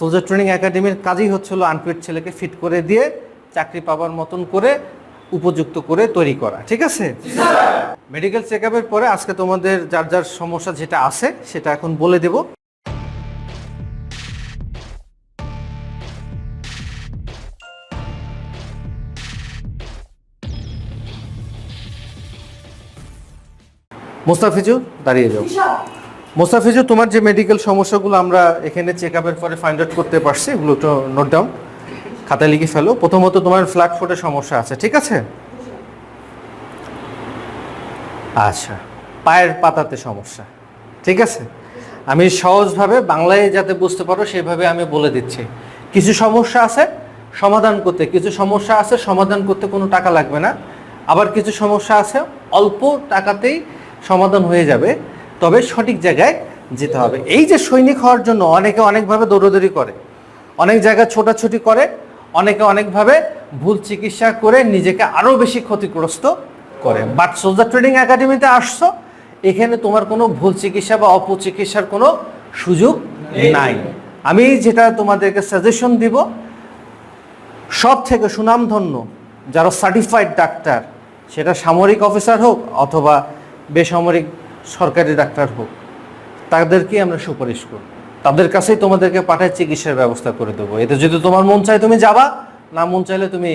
Soldier training একাডেমির কাজই হচ্ছিল আনফিট ছেলেকে ফিট করে দিয়ে চাকরি পাবার মতন করে উপযুক্ত করে তৈরি করা, ঠিক আছে? মেডিকেল চেক পরে আজকে তোমাদের যার যার সমস্যা যেটা আছে সেটা এখন বলে দেব। মোস্তাফিজুর দাঁড়িয়ে যাও। মোস্তাফিজুর তোমার যে মেডিকেল সমস্যাগুলো আমরা এখানে চেক আপের পরে ফাইন্ড আউট করতে পারছি, এগুলো একটু নোট ডাউন খাতায় লিখে ফেলো। প্রথমত তোমার ফ্ল্যাট ফুটের সমস্যা আছে, ঠিক আছে? আচ্ছা পায়ের পাতাতে সমস্যা, ঠিক আছে? আমি সহজভাবে বাংলায় যাতে বুঝতে পারো, সেভাবে আমি বলে দিচ্ছি। কিছু সমস্যা আছে, সমাধান করতে, কিছু সমস্যা আছে, সমাধান করতে কোনো টাকা লাগবে না। আবার কিছু সমস্যা আছে, অল্প টাকাতেই সমাধান হয়ে যাবে। তবে সঠিক জায়গায় যেতে হবে। এই যে সৈনিক হওয়ার জন্য অনেকে অনেকভাবে দৌড়দৌড়ি করে অনেক জায়গায় ছোটাছুটি করে অনেকে অনেকভাবে ভুল চিকিৎসা করে নিজেকে আরও বেশি ক্ষতিগ্রস্ত করে। বাট সোলজার ট্রেনিং একাডেমিতে আসছো এখানে তোমার কোনো ভুল চিকিৎসা বা অপচিকিৎসার কোনো সুযোগ নাই। আমি যেটা তোমাদেরকে সাজেশন দিব সব থেকে সুনামধন্য যারা সার্টিফাইড ডাক্তার সেটা সামরিক অফিসার হোক অথবা বেসামরিক সরকারি ডাক্তার হোক তাদেরকে আমরা সুপারিশ করব। তাদের কাছেই তোমাদেরকে পাঠায় চিকিৎসার ব্যবস্থা করে দেবো। এতে যদি তোমার মন চায় তুমি যাবা, না মন চাইলে তুমি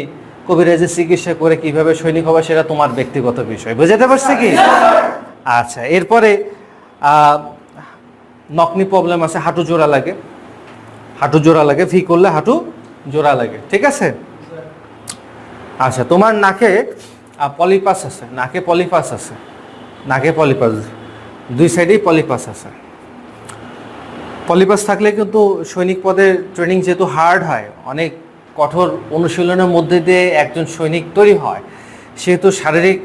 কবিরাজের চিকিৎসা করে কীভাবে সৈনিক হবে সেটা তোমার ব্যক্তিগত বিষয়। বুঝতে পারছি কি? আচ্ছা এরপরে নকনি প্রবলেম আছে, হাঁটু জোড়া লাগে। হাঁটু জোড়া লাগে, ফি করলে হাঁটু জোড়া লাগে, ঠিক আছে? আচ্ছা তোমার নাকে পলিপাস আছে, নাকে পলিপাস আছে। নাকে পলিপাস দুই সাইডেই পলিপাস আছে। পলিপাস থাকলে কিন্তু সৈনিক পদের ট্রেনিং যেহেতু হার্ড হয় অনেক কঠোর অনুশীলনের মধ্যে দিয়ে একজন সৈনিক তৈরি হয় সেহেতু শারীরিক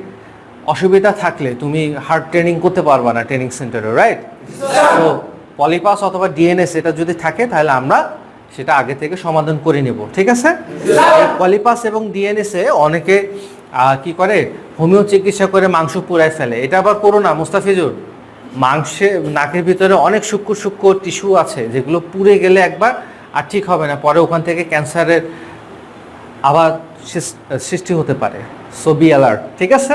অসুবিধা থাকলে তুমি হার্ড ট্রেনিং করতে পারবা না ট্রেনিং সেন্টারে রাইট তো পলিপাস অথবা ডিএনএস এটা যদি থাকে তাহলে আমরা সেটা আগে থেকে সমাধান করে নেব ঠিক আছে? পলিপাস এবং ডিএনএসে অনেকে কি করে? হোমিও চিকিৎসা করে মাংস পুরায় ফেলে। এটা আবার করো না, মুস্তাফিজুর। মাংসে, নাকের ভিতরে অনেক সূক্ষ্ম সূক্ষ্ম টিস্যু আছে, যেগুলো পুড়ে গেলে একবার আর ঠিক হবে না। পরে ওখান থেকে ক্যান্সারের আবার সৃষ্টি হতে পারে। সো বি অ্যালার্ট ঠিক আছে?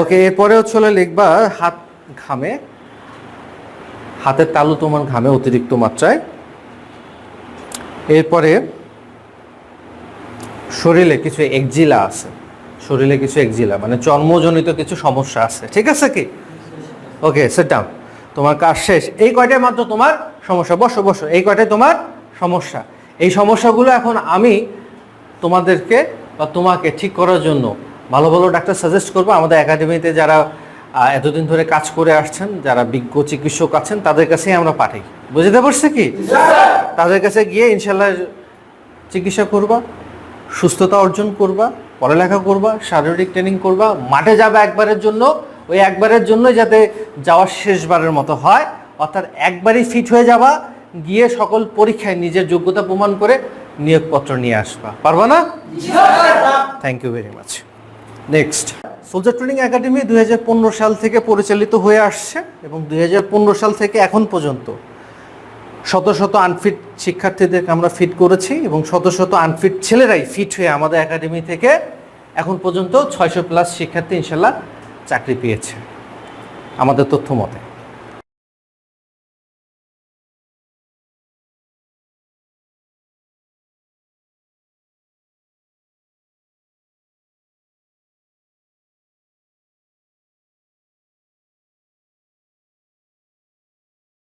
ওকে এরপরে হচ্ছে লিখবা হাত ঘামে। হাতের তালু তোমার ঘামে অতিরিক্ত মাত্রায়। এরপরে শরীরে কিছু একজিলা আছে। শরীরে কিছু একজিলা মানে চর্মজনিত কিছু সমস্যা আছে। ঠিক আছে কি? ওকে সেট ডাউন তোমার কাজ শেষ। এই কয়টাই মাত্র তোমার সমস্যা? বসো বসো। এই কয়টাই তোমার সমস্যা? এই সমস্যাগুলো এখন আমি তোমাদেরকে বা তোমাকে ঠিক করার জন্য ভালো ভালো ডাক্তার সাজেস্ট করব। আমাদের একাডেমিতে যারা এতদিন ধরে কাজ করে আসছেন যারা বিজ্ঞ চিকিৎসক আছেন তাদের কাছেই আমরা পাঠাই। বুঝতে পারছি কি? তাদের কাছে গিয়ে ইনশাল্লাহ চিকিৎসা করবা। সুস্থতা অর্জন করবা, পড়ালেখা করবা, শারীরিক ট্রেনিং করবা, মাঠে যাবে একবারের জন্য, ওই একবারের জন্যই যাতে যাওয়ার শেষবারের মতো হয়। অর্থাৎ একবারই ফিট হয়ে যাবা, গিয়ে সকল পরীক্ষায় নিজের যোগ্যতা প্রমাণ করে নিয়োগপত্র নিয়ে আসবা। পারবা না? Thank you very much next soldier training academy দুই হাজার পনেরো সাল থেকে পরিচালিত হয়ে আসছে এবং দুই হাজার পনেরো সাল থেকে এখন পর্যন্ত শত শত আনফিট শিক্ষার্থীদেরকে আমরা ফিট করেছি এবং শত শত আনফিট ছেলেরাই ফিট হয়ে আমাদের একাডেমি থেকে এখন পর্যন্ত ছয়শো প্লাস শিক্ষার্থী ইনশাল্লাহ চাকরি পেয়েছে আমাদের তথ্য মতে